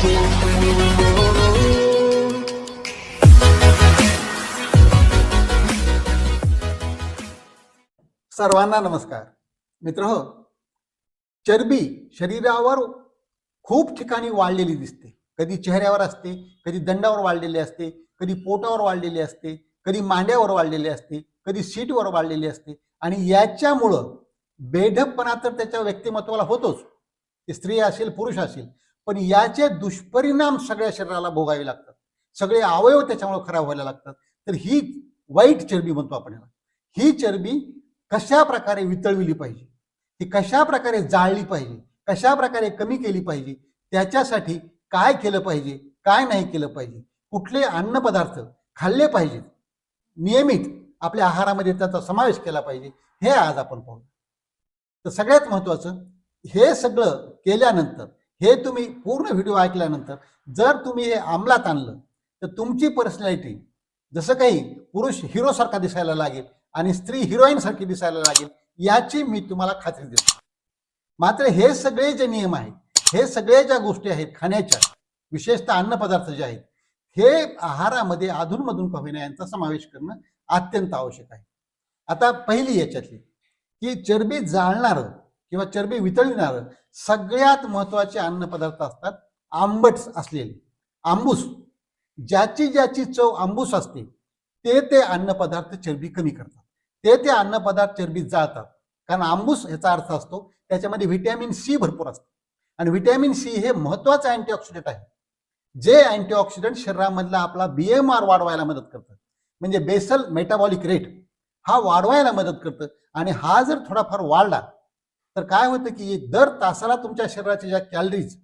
सर्वांना नमस्कार. मित्र हो चरबी शरीरावर खूप ठिकाणी वाढलेली दिसते. कधी चेहऱ्यावर असते कधी दंडावर वाढलेली असते कधी पोटावर वाढलेली असते कधी मांड्यावर वाढलेली असते कधी सीटवर वाढलेली असते. आणि याच्यामुळं बेढपणा तर त्याच्या व्यक्तिमत्वाला होतोच. ते स्त्री असेल पुरुष असेल पण याचे दुष्परिणाम सगळ्या शरीराला भोगावे लागतात. सगळे अवयव त्याच्यामुळे खराब व्हायला लागतात. तर ही वाईट चरबी म्हणतो आपण याला. ही चरबी कशा प्रकारे वितळविली पाहिजे? ती कशा प्रकारे जाळली पाहिजे? कशा प्रकारे कमी केली पाहिजे? त्याच्यासाठी काय केलं पाहिजे? काय नाही केलं पाहिजे? कुठले अन्नपदार्थ खाल्ले पाहिजेत? नियमित आपल्या आहारामध्ये त्याचा समावेश केला पाहिजे. हे आज आपण पाहू तर सगळ्यात महत्वाचं हे सगळं केल्यानंतर हे तुम्ही पूर्ण व्हिडिओ ऐकल्यानंतर जर तुम्ही हे अंमलात आणलं तर तुमची पर्सनॅलिटी जसं काही पुरुष हिरोसारखा दिसायला लागेल आणि स्त्री हिरोईन सारखी दिसायला लागेल याची मी तुम्हाला खात्री देतो. मात्र हे सगळे जे नियम आहेत हे सगळे ज्या गोष्टी आहेत खाण्याच्या विशेषतः अन्नपदार्थ जे आहेत हे आहारामध्ये अधूनमधून का होईना यांचा समावेश करणं अत्यंत आवश्यक आहे. आता पहिली याच्यातली की चरबी जाळणारं किंवा चरबी वितळविणारं सगळ्यात महत्त्वाचे अन्नपदार्थ असतात आंबट असलेले. आंबूस. ज्याची ज्याची चव आंबूस असते ते ते अन्नपदार्थ चरबी कमी करतात. ते ते अन्नपदार्थ चरबी जाळतात. कारण आंबूस याचा अर्थ असतो त्याच्यामध्ये व्हिटॅमिन सी भरपूर असतो. आणि व्हिटॅमिन सी हे महत्वाचं अँटीऑक्सिडंट आहे. जे अँटीऑक्सिडंट शरीरामधला आपला बीएमआर वाढवायला मदत करतं. म्हणजे बेसल मेटाबॉलिक रेट हा वाढवायला मदत करतं. आणि हा जर थोडाफार वाढला तर काय होतं की दर तासाला तुमच्या शरीराच्या ज्या कॅलरीज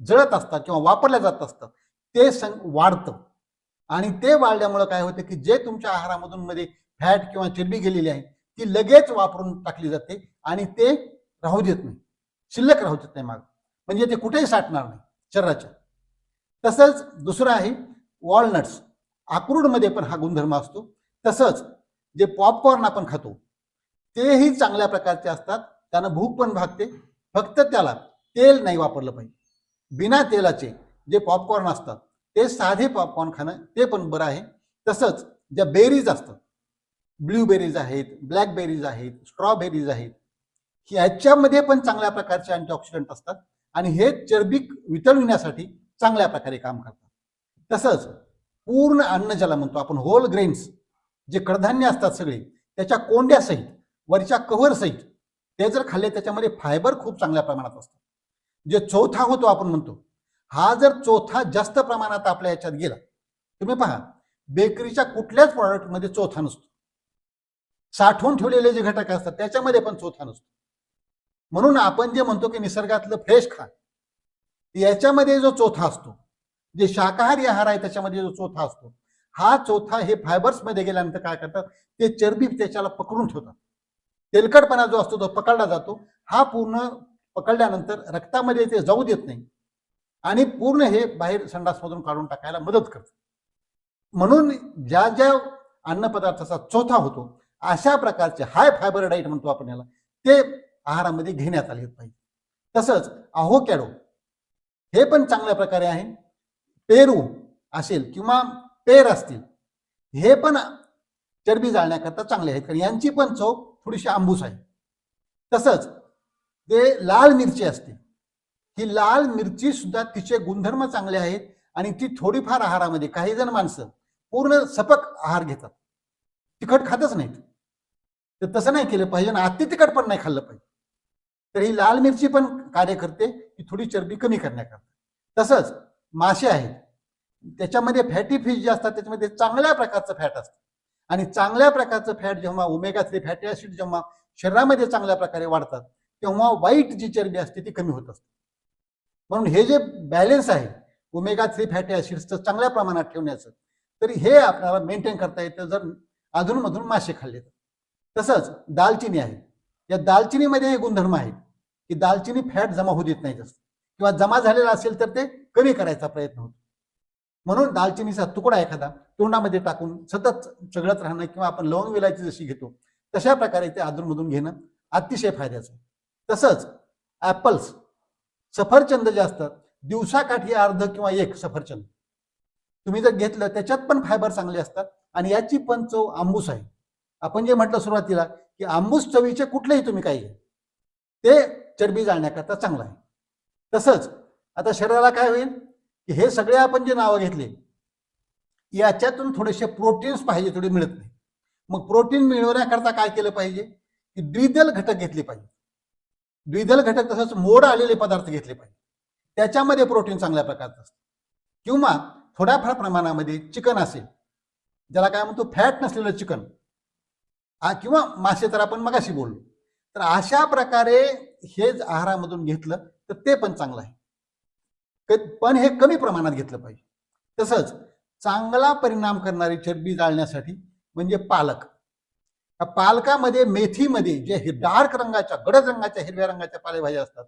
जळत असतात किंवा वापरल्या जात असतात ते सं वाढतं. आणि ते वाढल्यामुळं काय होतं की जे तुमच्या आहारामधून मध्ये फॅट किंवा चरबी गेलेली आहे ती लगेच वापरून टाकली जाते आणि ते राहू देत नाही. शिल्लक राहू देत नाही माग. म्हणजे ते कुठेही साठणार नाही शरीराच्या. तसंच दुसरं आहे वॉलनट्स अक्रूडमध्ये पण हा गुणधर्म असतो. तसंच जे पॉपकॉर्न आपण खातो तेही चांगल्या प्रकारचे असतात. त्यानं भूक पण भागते. फक्त त्याला तेल नाही वापरलं पाहिजे. बिना तेलाचे जे पॉपकॉर्न असतात ते साधे पॉपकॉर्न खाणं ते पण बरं आहे. तसंच ज्या बेरीज असतात ब्ल्यूबेरीज आहेत ब्लॅकबेरीज आहेत स्ट्रॉबेरीज आहेत ह्याच्यामध्ये पण चांगल्या प्रकारचे अँटीऑक्सिडंट असतात आणि हे चरबी वितळविण्यासाठी चांगल्या प्रकारे काम करतात. तसंच पूर्ण अन्न ज्याला म्हणतो आपण होल ग्रेन्स जे कडधान्य असतात सगळे त्याच्या कोंड्यासहित वरच्या कव्हर सहित ते जर खाल्ले त्याच्यामध्ये फायबर खूप चांगल्या प्रमाणात असतं. जे चौथा होतो आपण म्हणतो हा जर चौथा जास्त प्रमाणात आपल्या याच्यात गेला तुम्ही पहा बेकरीच्या कुठल्याच प्रॉडक्टमध्ये चौथा नसतो. साठवून ठेवलेले जे घटक असतात त्याच्यामध्ये पण चौथा नसतो. म्हणून आपण जे म्हणतो की निसर्गातलं फ्रेश खा याच्यामध्ये जो चौथा असतो जे शाकाहारी आहार आहे त्याच्यामध्ये जो चौथा असतो हा चौथा हे फायबर्समध्ये गेल्यानंतर काय करतात ते चरबी त्याच्याला पकडून ठेवतात. तेलकटपणा जो असतो तो पकडला जातो हा पूर्ण पकडल्यानंतर रक्तामध्ये ते जाऊ देत नाही. आणि पूर्ण हे बाहेर संडासमधून काढून टाकायला मदत करतं. म्हणून ज्या ज्या अन्नपदार्थाचा चौथा होतो अशा प्रकारचे हाय फायबर डाईट म्हणतो आपण याला ते आहारामध्ये घेण्यात आले पाहिजे. तसंच अहोकॅडो हे पण चांगल्या प्रकारे आहे. पेरू असेल किंवा पेर असतील हे पण चरबी जाळण्याकरता चांगले आहेत. कारण यांची पण चव थोडीशी आंबूस आहे. तसंच ते लाल मिरची असते ही लाल मिरची सुद्धा तिचे गुणधर्म चांगले आहेत आणि ती थोडीफार आहारामध्ये काही जण माणसं पूर्ण सपक आहार घेतात. तिखट खातच नाहीत. तर तसं नाही केलं पाहिजे आणि अति तिखट पण नाही खाल्लं पाहिजे. तर ही लाल मिरची पण कार्य करते की थोडी चरबी कमी करण्याकरता. तसंच मासे आहेत. त्याच्यामध्ये फॅटी फिश जे असतात त्याच्यामध्ये चांगल्या प्रकारचं फॅट असतं. आणि चांगल्या प्रकारचं फॅट जेव्हा ओमेगा थ्री फॅटी ऍसिड जेव्हा शरीरामध्ये चांगल्या प्रकारे वाढतात तेव्हा वाईट जी चरबी असते ती कमी होत असते. म्हणून हे जे बॅलेन्स आहे ओमेगा थ्री फॅटी ऍसिड्सचं चांगल्या प्रमाणात ठेवण्याचं तरी हे आपल्याला मेंटेन करता येतं जर अधूनमधून मासे खाल्ले तर. तसंच दालचिनी आहे. या दालचिनीमध्ये हे गुणधर्म आहेत की दालचिनी फॅट जमा होऊ देत नाही जास्त. किंवा जमा झालेला असेल तर ते कमी करायचा प्रयत्न होतो. म्हणून दालचिनीचा तुकडा एखादा तोंडामध्ये टाकून सतत चघळत राहणं किंवा आपण लवंग विलायची जशी घेतो तशा प्रकारे ते अधूनमधून घेणं अतिशय फायद्याचं तसंच ॲपल्स सफरचंद जे असतात दिवसाकाठी अर्ध किंवा एक सफरचंद. तुम्ही जर घेतलं त्याच्यात पण फायबर चांगले असतात आणि याची पण चव आंबूस आहे. आपण जे म्हटलं सुरुवातीला की आंबूस चवीचे कुठलेही तुम्ही काही ते चरबी जाळण्याकरता चांगलं आहे. तसंच आता शरीराला काय होईल? की हे सगळे आपण जे नावं घेतले याच्यातून थोडेसे प्रोटीन्स पाहिजे थोडे मिळत नाही. मग प्रोटीन मिळवण्याकरता काय केलं पाहिजे? की द्विदल घटक घेतले पाहिजे. द्विदल घटक तसंच मोड आलेले पदार्थ घेतले पाहिजे. त्याच्यामध्ये प्रोटीन चांगल्या प्रकारचं असतं. किंवा थोड्याफार प्रमाणामध्ये चिकन असेल ज्याला काय म्हणतो फॅट नसलेलं चिकन. आ किंवा मासे तर आपण मगाशी बोललो. तर अशा प्रकारे हे आहारामधून घेतलं तर ते पण चांगलं आहे. पण हे कमी प्रमाणात घेतलं पाहिजे. तसंच चांगला परिणाम करणारी चरबी जाळण्यासाठी म्हणजे पालक. पालकामध्ये मेथीमध्ये जे हे डार्क रंगाच्या गडद रंगाच्या हिरव्या रंगाच्या पालेभाज्या असतात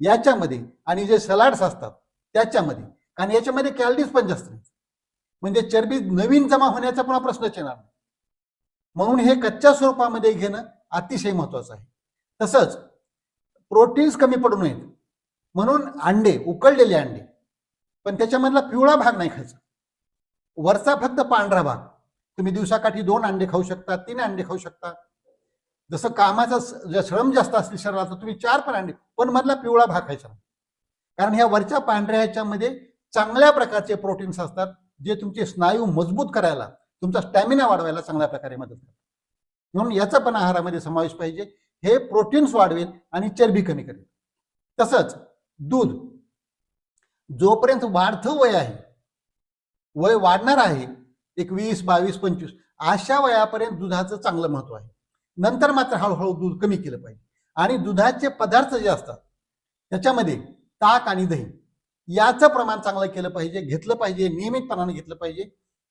याच्यामध्ये आणि जे सलाड्स असतात त्याच्यामध्ये. कारण याच्यामध्ये कॅलरीज पण जास्त नाही म्हणजे चरबी नवीन जमा होण्याचा पुन्हा प्रश्नच येणार नाही. म्हणून हे कच्च्या स्वरूपामध्ये घेणं अतिशय महत्वाचं आहे. तसंच प्रोटीन्स कमी पडू नयेत. म्हणून अंडे उकळलेले अंडे. पण त्याच्यामधला पिवळा भाग नाही खायचा. वरचा फक्त पांढरा भाग. तुम्ही दिवसाकाठी दोन अंडे खाऊ शकता तीन अंडे खाऊ शकता. जसं कामाचा स- श्रम जास्त असतील शरीराचा तुम्ही चार पण अंडे पण मधला पिवळा भाग खायचा. कारण ह्या वरच्या पांढऱ्या ह्याच्यामध्ये चांगल्या प्रकारचे प्रोटीन्स असतात जे तुमचे स्नायू मजबूत करायला तुमचा स्टॅमिना वाढवायला चांगल्या प्रकारे मदत करतात. म्हणून याचा पण आहारामध्ये समावेश पाहिजे. हे प्रोटीन्स वाढवेल आणि चरबी कमी करेल. तसंच दूध. जोपर्यंत वाढतं वय आहे वय वाढणार आहे एक वीस बावीस पंचवीस अशा वयापर्यंत दुधाचं चांगलं महत्त्व आहे. नंतर मात्र हळूहळू दूध कमी केलं पाहिजे. आणि दुधाचे पदार्थ जे असतात त्याच्यामध्ये ताक आणि दही याचं प्रमाण चांगलं केलं पाहिजे घेतलं पाहिजे नियमितपणाने घेतलं पाहिजे.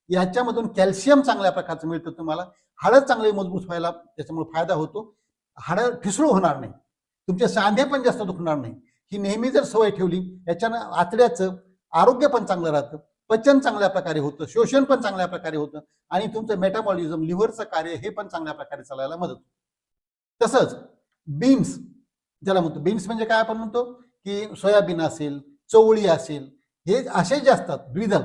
याच्यामधून कॅल्शियम चांगल्या प्रकारचं मिळतं तुम्हाला. हाडं चांगले मजबूत व्हायला त्याच्यामुळे फायदा होतो. हाडं ठिसळू होणार नाही. तुमचे सांधे पण जास्त दुखणार नाही. ही नेहमी जर सवय ठेवली याच्यानं आतड्याचं आरोग्य पण चांगलं राहतं पचन चांगल्या प्रकारे होतं शोषण पण चांगल्या प्रकारे होतं आणि तुमचं मेटाबॉलिझम लिव्हरचं कार्य हे पण चांगल्या प्रकारे चालायला मदत होते. तसंच बीन्स ज्याला म्हणतो बीन्स म्हणजे काय आपण म्हणतो? की सोयाबीन असेल चवळी असेल हे असे जे असतात द्विदल.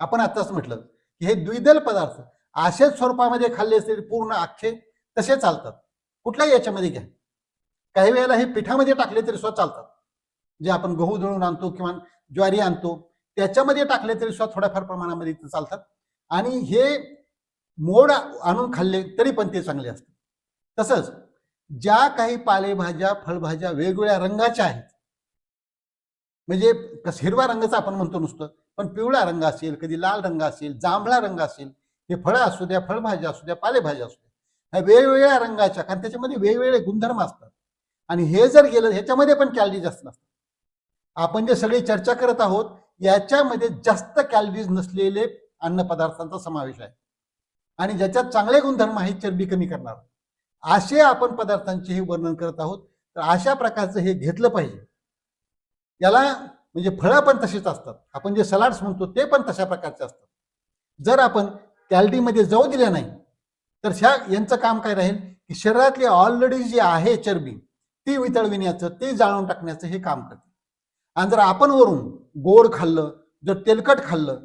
आपण आताच म्हटलं की हे द्विदल पदार्थ अशाच स्वरूपामध्ये खाल्ले असतील पूर्ण अख्खे तसे चालतात. कुठल्याही याच्यामध्ये घ्या. काही वेळेला हे पिठामध्ये टाकले तरी सुद्धा चालतात. जे आपण गहू दळून आणतो किंवा ज्वारी आणतो त्याच्यामध्ये टाकले तरी सुद्धा थोड्याफार प्रमाणामध्ये ते चालतात. आणि हे मोड आणून खाल्ले तरी पण ते चांगले असतात. तसंच ज्या काही पालेभाज्या फळभाज्या वेगवेगळ्या रंगाच्या आहेत म्हणजे कस हिरवा रंगाचा आपण म्हणतो नुसतं पण पिवळा रंग असेल कधी लाल रंग असेल जांभळा रंग असेल हे फळं असू द्या फळभाज्या असू द्या पालेभाज्या असू द्या ह्या वेगवेगळ्या रंगाच्या कारण त्याच्यामध्ये वेगवेगळे गुणधर्म असतात. आणि हे जर गेलं ह्याच्यामध्ये पण कॅलरीज जास्त नसतात. आपण जे सगळी चर्चा करत आहोत याच्यामध्ये जास्त कॅलरीज नसलेले अन्नपदार्थांचा समावेश आहे. आणि ज्याच्यात चांगले गुणधर्म आहेत चरबी कमी करणार. असे आपण पदार्थांचे हे वर्णन करत आहोत तर अशा प्रकारचं हे घेतलं पाहिजे. याला म्हणजे फळं पण तशीच असतात. आपण जे सलाड्स म्हणतो ते पण तशा प्रकारचे असतात. जर आपण कॅलरीमध्ये जाऊ दिल्या नाही तर ह्या यांचं काम काय राहील? की शरीरातली ऑलरेडी जी आहे चरबी ती वितळविण्याचं ते जाळून टाकण्याचं हे काम करते. आणि जर आपण वरून गोड खाल्लं जर तेलकट खाल्लं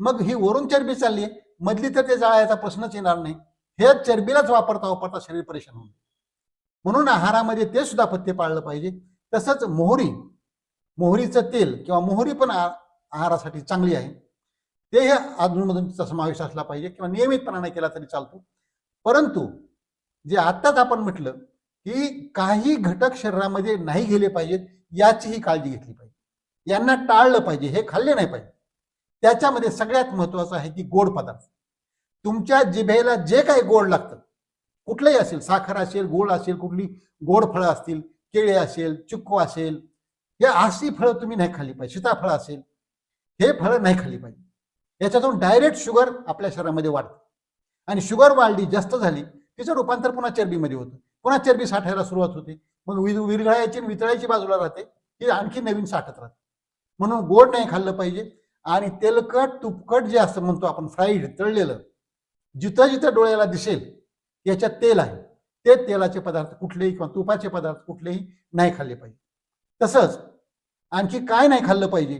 मग ही वरून चरबी चालली मधली तर ते जाळायचा प्रश्नच येणार नाही. हे चरबीलाच वापरता वापरता शरीर परेशान होईल म्हणून आहारामध्ये ते सुद्धा पथ्य पाळलं पाहिजे. तसंच मोहरी मोहरीचं तेल किंवा मोहरी पण आहारासाठी चांगली आहे. ते हे अधूनमधून तिचा समावेश असला पाहिजे किंवा नियमितपणाने केला तरी चालतो. परंतु जे आत्ताच आपण म्हटलं की काही घटक शरीरामध्ये नाही गेले पाहिजेत याचीही काळजी घेतली पाहिजे. यांना टाळलं पाहिजे हे खाल्ले नाही पाहिजे. त्याच्यामध्ये सगळ्यात महत्वाचं आहे की गोड पदार्थ. तुमच्या जिभेला जे काही गोड लागतं कुठलंही असेल साखर असेल गोड असेल कुठली गोड फळं असतील केळे असेल चिक्कू असेल हे अशी फळं तुम्ही नाही खाल्ली पाहिजे सीताफळ असेल हे फळं नाही खाल्ली पाहिजे. याच्यातून डायरेक्ट शुगर आपल्या शरीरामध्ये वाढते. आणि शुगर वाढली जास्त झाली तिचं रूपांतर पुन्हा चरबीमध्ये होतं. पुन्हा चरबी साठायला सुरुवात होते? मग वि विरघळायची आणि वितळायची बाजूला राहते. ती आणखी नवीन साठत राहते. म्हणून गोड नाही खाल्लं पाहिजे. आणि तेलकट तुपकट जे असं म्हणतो आपण फ्राईड तळलेलं जिथं जिथं डोळ्याला दिसेल याच्यात तेल आहे. ते तेलाचे पदार्थ कुठलेही किंवा तुपाचे पदार्थ कुठलेही नाही खाल्ले पाहिजे. तसंच आणखी काय नाही खाल्लं पाहिजे?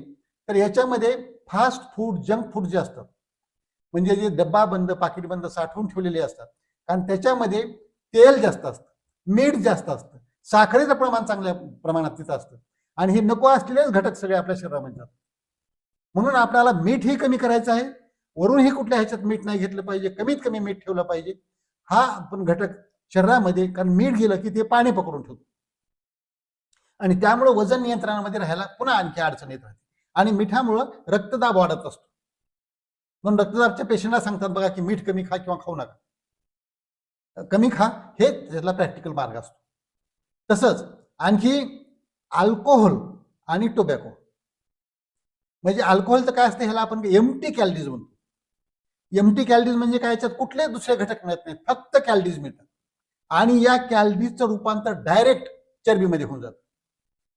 तर याच्यामध्ये फास्ट फूड जंक फूड जे असतं म्हणजे जे डब्बा बंद पाकिट बंद साठवून ठेवलेले असतात. कारण त्याच्यामध्ये तेल जास्त असतं. मीठ जास्त असतं. साखरेचं प्रमाण चांगल्या प्रमाणात तिथं असतं. आणि हे नको असलेलेच घटक सगळे आपल्या शरीरामध्ये जातात. म्हणून आपल्याला मीठही कमी करायचं आहे. वरूनही कुठल्या ह्याच्यात मीठ नाही घेतलं पाहिजे कमीत कमी मीठ ठेवलं पाहिजे. हा आपण घटक शरीरामध्ये कारण मीठ गेलं की ते पाणी पकडून ठेवतो. आणि त्यामुळं वजन नियंत्रणामध्ये राहायला पुन्हा आणखी अडचण येत राहते. आणि मिठामुळं रक्तदाब वाढत असतो. म्हणून रक्तदाबच्या पेशंटला सांगतात बघा की मीठ कमी खा किंवा खाऊ नका. कमी खा हे त्याला प्रॅक्टिकल मार्ग असतो. तसंच आणखी अल्कोहोल आणि टोबॅको म्हणजे अल्कोहोलचं काय असतं ह्याला आपण एमटी कॅलरीज म्हणतो. एमटी कॅलरीज म्हणजे काय? याच्यात कुठले दुसरे घटक मिळत नाहीत. फक्त कॅलरीज मिळतात. आणि या कॅलरीजचं रूपांतर डायरेक्ट चरबीमध्ये होऊन जातं.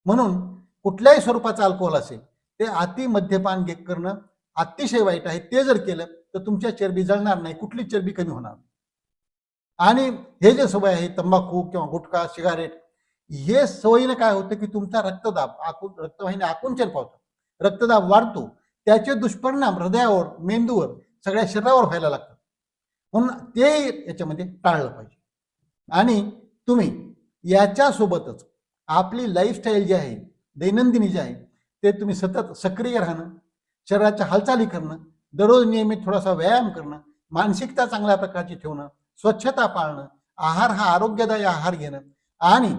म्हणून कुठल्याही स्वरूपाचं अल्कोहोल असेल ते अति मद्यपान घे- करणं अतिशय वाईट आहे. ते जर केलं तर तुमच्या चरबी जळणार नाही. कुठली चरबी कमी होणार नाही. आणि हे जे सवय आहे तंबाखू किंवा गुटखा सिगारेट हे सवयीनं काय होतं की तुमचा रक्तदाब आकून रक्तवाहिनी आकुंचन पावतो. रक्तदाब वाढतो त्याचे दुष्परिणाम हृदयावर मेंदूवर सगळ्या शरीरावर व्हायला लागतात. म्हणून ते याच्यामध्ये टाळलं पाहिजे. आणि तुम्ही याच्यासोबतच आपली लाईफस्टाईल जी आहे दैनंदिनी जी आहे ते तुम्ही सतत सक्रिय राहणं शरीराच्या हालचाली करणं दररोज नियमित थोडासा व्यायाम करणं मानसिकता चांगल्या प्रकारची ठेवणं स्वच्छता पाळणं आहार हा आरोग्यदायी आहार घेणं. आणि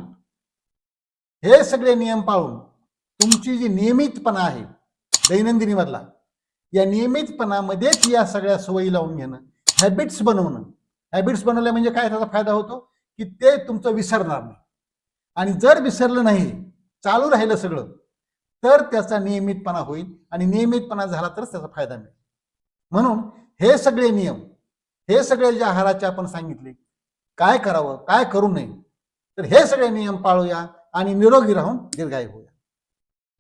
हे सगळे नियम पाळून तुमची जी नियमितपणा आहे दैनंदिनीमधला या नियमितपणामध्येच या सगळ्या सवयी लावून घेणं हॅबिट्स बनवणं. हॅबिट्स बनवल्या म्हणजे काय त्याचा फायदा होतो? की ते तुमचं विसरणार नाही. आणि जर विसरलं नाही चालू राहिलं सगळं तर त्याचा नियमितपणा होईल आणि नियमितपणा झाला तरच त्याचा फायदा मिळेल. म्हणून हे सगळे नियम हे सगळे जे आहाराचे आपण सांगितले काय करावं काय करू नये तर हे सगळे नियम पाळूया आणि निरोगी राहून दीर्घायू होऊया.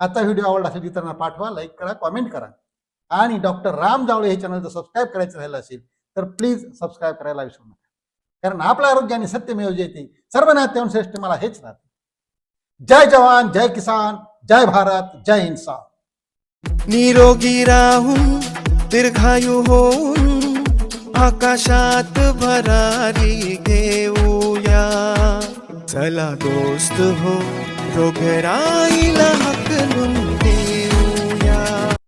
आता व्हिडिओ आवडला असेल इतरांना पाठवा लाईक करा कॉमेंट करा. आणि डॉक्टर राम जावळे हे चॅनल जर सबस्क्राईब करायचं राहिलं असेल तर प्लीज सबस्क्राईब करायला विसरू नका. कारण आपलं आरोग्य आणि सत्यमेव जयते सर्व नात्याहून श्रेष्ठ मला हेच राहते. जय जवान जय किसान जय भारत जय इन्सान निरोगी राहून दीर्घायू होऊन आकाशात भरारी घेऊया. चला दोस्त हो रोगराईला हक दे